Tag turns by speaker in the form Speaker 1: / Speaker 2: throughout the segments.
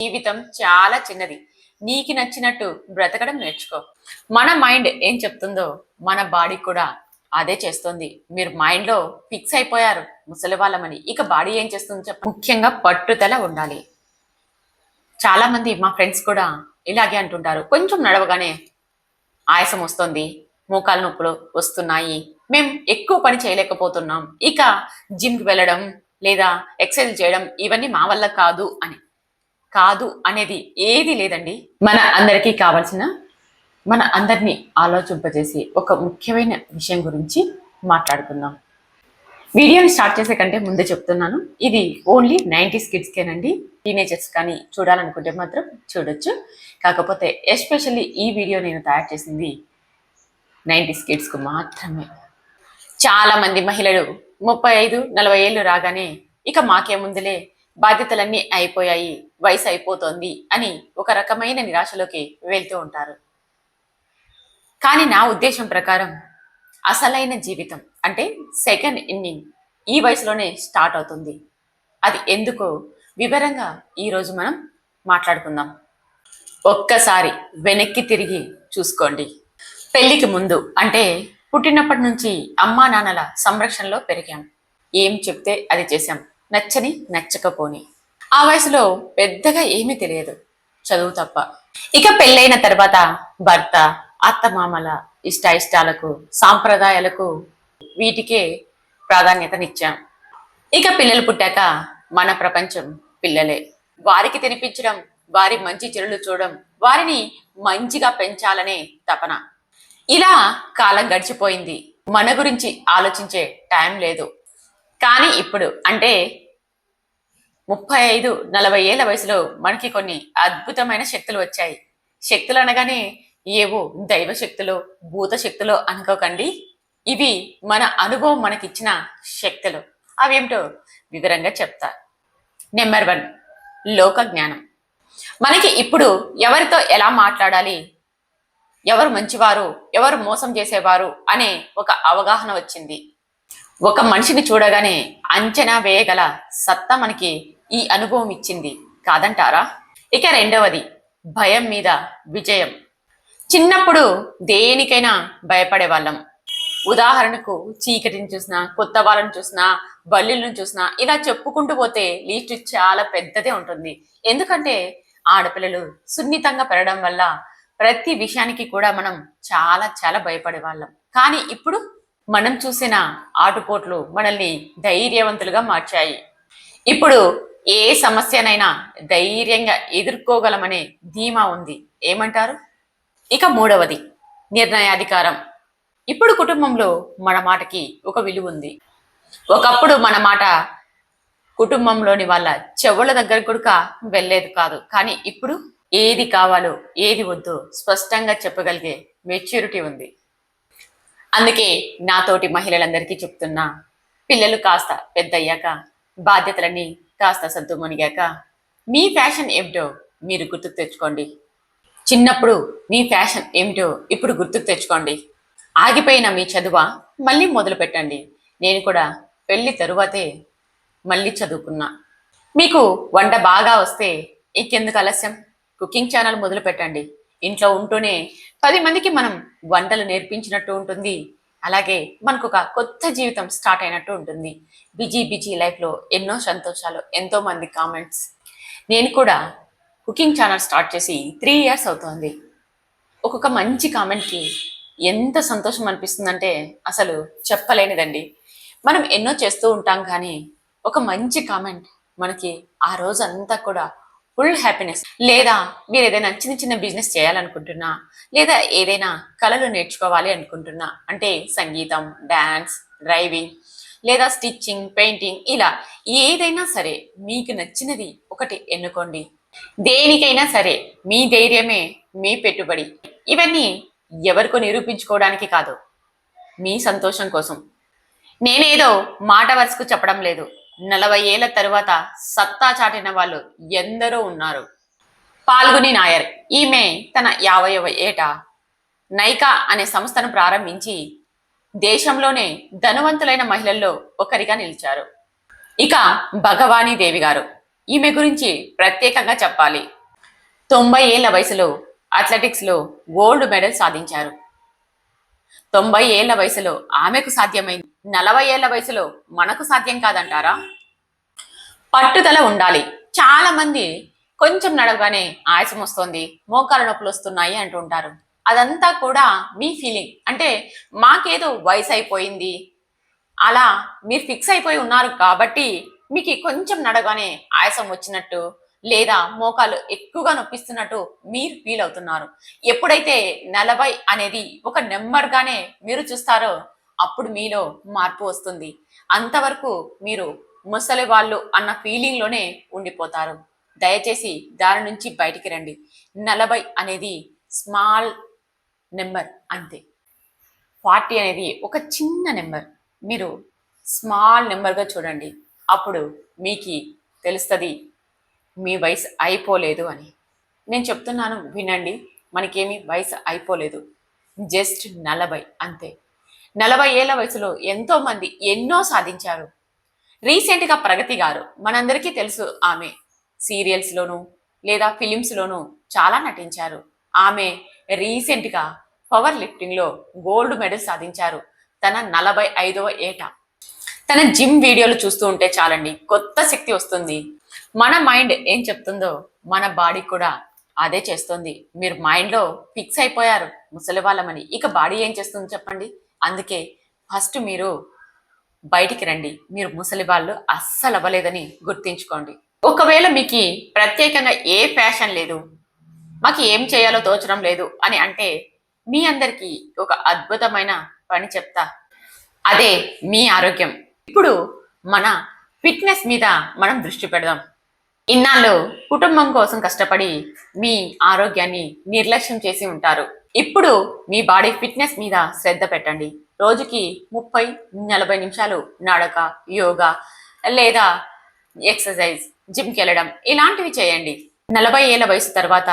Speaker 1: జీవితం చాలా చిన్నది. నీకు నచ్చినట్టు బ్రతకడం నేర్చుకో. మన మైండ్ ఏం చెప్తుందో మన బాడీ కూడా అదే చేస్తుంది. మీరు మైండ్లో ఫిక్స్ అయిపోయారు. ముసలి వాళ్ళమని. ఇక బాడీ ఏం చేస్తుంది చెప్ప. ముఖ్యంగా పట్టుదల ఉండాలి. చాలా మంది మా ఫ్రెండ్స్ కూడా ఇలాగే అంటుంటారు. కొంచెం నడవగానే ఆయాసం వస్తుంది. మోకాలు నొప్పులు వస్తున్నాయి. మేము ఎక్కువ పని చేయలేకపోతున్నాం. ఇక జిమ్కి వెళ్ళడం లేదా ఎక్సర్సైజ్ చేయడం ఇవన్నీ మా వల్ల కాదు అని. కాదు అనేది ఏది లేదండి. మన అందరికీ కావాల్సిన మన అందరినీ ఆలోచింపజేసి ఒక ముఖ్యమైన విషయం గురించి మాట్లాడుకుందాం. వీడియోని స్టార్ట్ చేసే కంటే ముందే చెప్తున్నాను. ఇది ఓన్లీ నైంటీస్ కిడ్స్కేనండి. టీనేజర్స్ కానీ చూడాలనుకుంటే మాత్రం చూడొచ్చు. కాకపోతే ఎస్పెషల్లీ ఈ వీడియో నేను తయారు చేసింది నైంటీస్ కిడ్స్కు మాత్రమే. చాలామంది మహిళలు ముప్పై ఐదు నలభై ఏళ్ళు రాగానే ఇక మాకేముందులే బాధ్యతలన్నీ అయిపోయాయి. వయసు అయిపోతోంది అని ఒక రకమైన నిరాశలోకి వెళ్తూ ఉంటారు. కానీ నా ఉద్దేశం ప్రకారం అసలైన జీవితం అంటే సెకండ్ ఇన్నింగ్ ఈ వయసులోనే స్టార్ట్ అవుతుంది. అది ఎందుకో వివరంగా ఈరోజు మనం మాట్లాడుకుందాం. ఒక్కసారి వెనక్కి తిరిగి చూసుకోండి. పెళ్ళికి ముందు అంటే పుట్టినప్పటి నుంచి అమ్మా నాన్నల సంరక్షణలో పెరిగాం. ఏం చెప్తే అది చేశాం. నచ్చని నచ్చకపోని. ఆ వయసులో పెద్దగా ఏమీ తెలియదు. చదువు తప్ప. ఇక పెళ్ళైన తర్వాత భర్త అత్తమామల ఇష్ట ఇష్టాలకు సాంప్రదాయాలకు వీటికే ప్రాధాన్యతనిచ్చాం. ఇక పిల్లలు పుట్టాక మన ప్రపంచం పిల్లలే. వారికి తినిపించడం వారి మంచి చెడులు చూడడం వారిని మంచిగా పెంచాలనే తపన. ఇలా కాలం గడిచిపోయింది. మన గురించి ఆలోచించే టైం లేదు. కానీ ఇప్పుడు అంటే ముప్పై ఐదు నలభై ఏళ్ళ వయసులో మనకి కొన్ని అద్భుతమైన శక్తులు వచ్చాయి. శక్తులు అనగానే ఏవో దైవ శక్తులు భూత శక్తులు అనుకోకండి. ఇవి మన అనుభవం మనకిచ్చిన శక్తులు. అవేమిటో వివరంగా చెప్తా. నెంబర్ వన్ లోక జ్ఞానం. మనకి ఇప్పుడు ఎవరితో ఎలా మాట్లాడాలి? ఎవరు మంచివారు? ఎవరు మోసం చేసేవారు? అనే ఒక అవగాహన వచ్చింది. ఒక మనిషిని చూడగానే అంచనా వేయగల సత్తా మనకి ఈ అనుభవం ఇచ్చింది కాదంటారా? ఇక రెండవది భయం మీద విజయం. చిన్నప్పుడు దేనికైనా భయపడే వాళ్ళం ఉదాహరణకు చీకటిని చూసినా కొత్త వాళ్ళని చూసినా బల్లిలను చూసినా ఇలా చెప్పుకుంటూ పోతే లీస్ట్ చాలా పెద్దదే ఉంటుంది. ఎందుకంటే ఆడపిల్లలు సున్నితంగా పెరగడం వల్ల ప్రతి విషయానికి కూడా మనం చాలా చాలా భయపడే వాళ్ళం కానీ ఇప్పుడు మనం చూసిన ఆటుపోట్లు మనల్ని ధైర్యవంతులుగా మార్చాయి. ఇప్పుడు ఏ సమస్యనైనా ధైర్యంగా ఎదుర్కోగలమనే ధీమా ఉంది. ఏమంటారు? ఇక మూడవది నిర్ణయాధికారం. ఇప్పుడు కుటుంబంలో మన మాటకి ఒక విలువ ఉంది. ఒకప్పుడు మన మాట కుటుంబంలోని వాళ్ళ చెవుల దగ్గర కూడా వెళ్ళేది కాదు. కానీ ఇప్పుడు ఏది కావాలో ఏది వద్దో స్పష్టంగా చెప్పగలిగే మెచ్యూరిటీ ఉంది. అందుకే నాతోటి మహిళలందరికీ చెప్తున్నా పిల్లలు కాస్త పెద్దయ్యాక బాధ్యతలన్నీ కాస్త సద్దుమణిగాక మీ ఫ్యాషన్ ఏమిటో మీరు గుర్తుకు తెచ్చుకోండి. చిన్నప్పుడు మీ ఫ్యాషన్ ఏమిటో ఇప్పుడు గుర్తుకు తెచ్చుకోండి. ఆగిపోయిన మీ చదువ మళ్ళీ మొదలు పెట్టండి. నేను కూడా పెళ్ళి తరువాతే మళ్ళీ చదువుకున్నా. మీకు వంట బాగా వస్తే ఇంకెందుకు ఆలస్యం? కుకింగ్ ఛానల్ మొదలు పెట్టండి. ఇంట్లో ఉంటూనే పది మందికి మనం వంటలు నేర్పించినట్టు ఉంటుంది. అలాగే మనకు ఒక కొత్త జీవితం స్టార్ట్ అయినట్టు ఉంటుంది. బిజీ బిజీ లైఫ్లో ఎన్నో సంతోషాలు ఎంతో మంది కామెంట్స్. నేను కూడా కుకింగ్ ఛానల్ స్టార్ట్ చేసి త్రీ ఇయర్స్ అవుతోంది. ఒక్కొక్క మంచి కామెంట్కి ఎంత సంతోషం అనిపిస్తుందంటే అసలు చెప్పలేనిదండి. మనం ఎన్నో చేస్తూ ఉంటాం కానీ ఒక మంచి కామెంట్ మనకి ఆ రోజు అంతా కూడా ఫుల్ హ్యాపీనెస్. లేదా మీరు ఏదైనా చిన్న చిన్న బిజినెస్ చేయాలనుకుంటున్నా లేదా ఏదైనా కళలు నేర్చుకోవాలి అనుకుంటున్నా అంటే సంగీతం డ్యాన్స్ డ్రైవింగ్ లేదా స్టిచ్చింగ్ పెయింటింగ్ ఇలా ఏదైనా సరే మీకు నచ్చినది ఒకటి ఎన్నుకోండి. దేనికైనా సరే మీ ధైర్యమే మీ పెట్టుబడి. ఇవన్నీ ఎవరికో నిరూపించుకోవడానికి కాదు మీ సంతోషం కోసం. నేనేదో మాట వరుసకు చెప్పడం లేదు. నలభై ఏళ్ళ తరువాత సత్తా చాటిన వాళ్ళు ఎందరో ఉన్నారు. పాల్గుని నాయర్ ఈమె తన యాభైవ ఏట నైకా అనే సంస్థను ప్రారంభించి దేశంలోనే ధనవంతులైన మహిళల్లో ఒకరిగా నిలిచారు. ఇక భగవానీ దేవి గారు ఈమె గురించి ప్రత్యేకంగా చెప్పాలి. తొంభై ఏళ్ళ వయసులో అథ్లెటిక్స్లో గోల్డ్ మెడల్ సాధించారు. తొంభై ఏళ్ళ వయసులో ఆమెకు సాధ్యమైంది నలభై ఏళ్ళ వయసులో మనకు సాధ్యం కాదంటారా? పట్టుదల ఉండాలి. చాలా మంది కొంచెం నడవగానే ఆయాసం వస్తుంది మోకాల నొప్పులు వస్తున్నాయి అంటుంటారు అదంతా కూడా మీ ఫీలింగ్ అంటే మాకేదో వయసు అయిపోయింది అలా మీరు ఫిక్స్ అయిపోయి ఉన్నారు కాబట్టి మీకు కొంచెం నడవగానే ఆయాసం వచ్చినట్టు లేదా మోకాలు ఎక్కువగా నొప్పిస్తున్నట్టు మీరు ఫీల్ అవుతున్నారు. ఎప్పుడైతే నలభై అనేది ఒక నెంబర్గానే మీరు చూస్తారో అప్పుడు మీలో మార్పు వస్తుంది. అంతవరకు మీరు ముసలి వాళ్ళు అన్న ఫీలింగ్లోనే ఉండిపోతారు. దయచేసి దాని నుంచి బయటికి రండి. నలభై అనేది స్మాల్ నెంబర్ అంతే. ఫార్టీ అనేది ఒక చిన్న నెంబర్ మీరు స్మాల్ నెంబర్గా చూడండి. అప్పుడు మీకు తెలుస్తుంది మీ వయసు అయిపోలేదు అని. నేను చెప్తున్నాను వినండి. మనకేమి వయసు అయిపోలేదు. జస్ట్ నలభై అంతే. నలభై ఏళ్ళ వయసులో ఎంతో మంది ఎన్నో సాధించారు. రీసెంట్గా ప్రగతి గారు మనందరికీ తెలుసు ఆమె సీరియల్స్లోను లేదా ఫిలిమ్స్లోను చాలా నటించారు. ఆమె రీసెంట్గా పవర్ లిఫ్టింగ్లో గోల్డ్ మెడల్ సాధించారు. తన నలభై ఐదవ ఏట. తన జిమ్ వీడియోలు చూస్తూ ఉంటే చాలండి కొత్త శక్తి వస్తుంది. మన మైండ్ ఏం చెప్తుందో మన బాడీ కూడా అదే చేస్తుంది. మీరు మైండ్లో ఫిక్స్ అయిపోయారు ముసలి వాళ్ళమని ఇక బాడీ ఏం చేస్తుంది చెప్పండి? అందుకే ఫస్ట్ మీరు బయటికి రండి. మీరు ముసలి వాళ్ళు అస్సలు అవ్వలేదని గుర్తించుకోండి. ఒకవేళ మీకు ప్రత్యేకంగా ఏ ఫ్యాషన్ లేదు మాకు ఏం చేయాలో తోచడం లేదు అని అంటే మీ అందరికీ ఒక అద్భుతమైన పని చెప్తా. అదే మీ ఆరోగ్యం. ఇప్పుడు మన ఫిట్నెస్ మీద మనం దృష్టి పెడదాం. ఇన్నాళ్ళు కుటుంబం కోసం కష్టపడి మీ ఆరోగ్యాన్ని నిర్లక్ష్యం చేసి ఉంటారు. ఇప్పుడు మీ బాడీ ఫిట్నెస్ మీద శ్రద్ధ పెట్టండి. రోజుకి ముప్పై నలభై నిమిషాలు నడక యోగా లేదా ఎక్సర్సైజ్ జిమ్కి వెళ్ళడం ఇలాంటివి చేయండి. నలభై ఏళ్ళ వయసు తర్వాత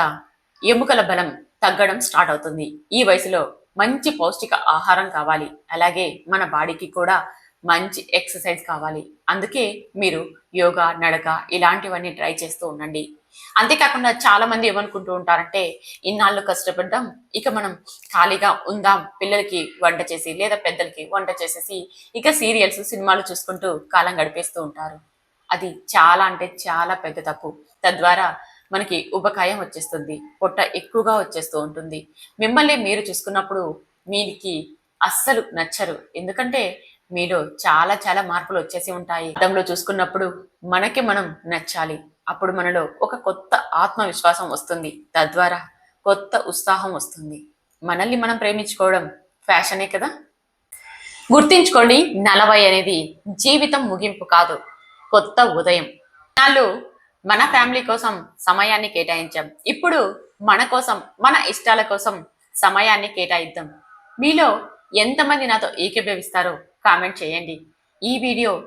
Speaker 1: ఎముకల బలం తగ్గడం స్టార్ట్ అవుతుంది. ఈ వయసులో మంచి పౌష్టిక ఆహారం కావాలి. అలాగే మన బాడీకి కూడా మంచి ఎక్సర్సైజ్ కావాలి. అందుకే మీరు యోగా నడక ఇలాంటివన్నీ ట్రై చేస్తూ ఉండండి. అంతేకాకుండా చాలా మంది ఏమనుకుంటూ ఉంటారంటే ఇన్నాళ్ళు కష్టపడ్డాం ఇక మనం ఖాళీగా ఉందాం పిల్లలకి వంట చేసి లేదా పెద్దలకి వంట చేసేసి ఇక సీరియల్స్ సినిమాలు చూసుకుంటూ కాలం గడిపేస్తూ ఉంటారు. అది చాలా అంటే చాలా పెద్ద తప్పు. తద్వారా మనకి ఉపకాయం వచ్చేస్తుంది పొట్ట ఎక్కువగా వచ్చేస్తూ ఉంటుంది. మిమ్మల్ని మీరు చూసుకున్నప్పుడు మీకు అస్సలు నచ్చరు. ఎందుకంటే మీలో చాలా చాలా మార్పులు వచ్చేసి ఉంటాయి. అద్దంలో చూసుకున్నప్పుడు మనకి మనం నచ్చాలి. అప్పుడు మనలో ఒక కొత్త ఆత్మవిశ్వాసం వస్తుంది. తద్వారా కొత్త ఉత్సాహం వస్తుంది. మనల్ని మనం ప్రేమించుకోవడం ఫ్యాషనే కదా? గుర్తించుకోండి నలభై అనేది జీవితం ముగింపు కాదు కొత్త ఉదయం. నాళ్ళు మన ఫ్యామిలీ కోసం సమయాన్ని కేటాయించాం. ఇప్పుడు మన కోసం మన ఇష్టాల కోసం సమయాన్ని కేటాయిద్దాం. మీలో ఎంతమంది నాతో ఏకీభవిస్తారో కామెంట్ చేయండి. ఈ వీడియో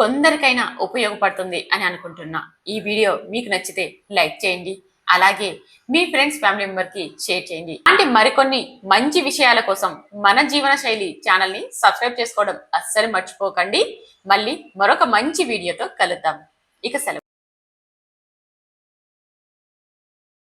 Speaker 1: కొందరికైనా ఉపయోగపడుతుంది అని అనుకుంటున్నా. ఈ వీడియో మీకు నచ్చితే లైక్ చేయండి. అలాగే మీ ఫ్రెండ్స్ ఫ్యామిలీ మెంబర్కి షేర్ చేయండి. అంటే మరికొన్ని మంచి విషయాల కోసం మన జీవన శైలి ఛానల్ని సబ్స్క్రైబ్ చేసుకోవడం అస్సలు మర్చిపోకండి. మళ్ళీ మరొక మంచి వీడియోతో కలుద్దాం. ఇక సెలవు.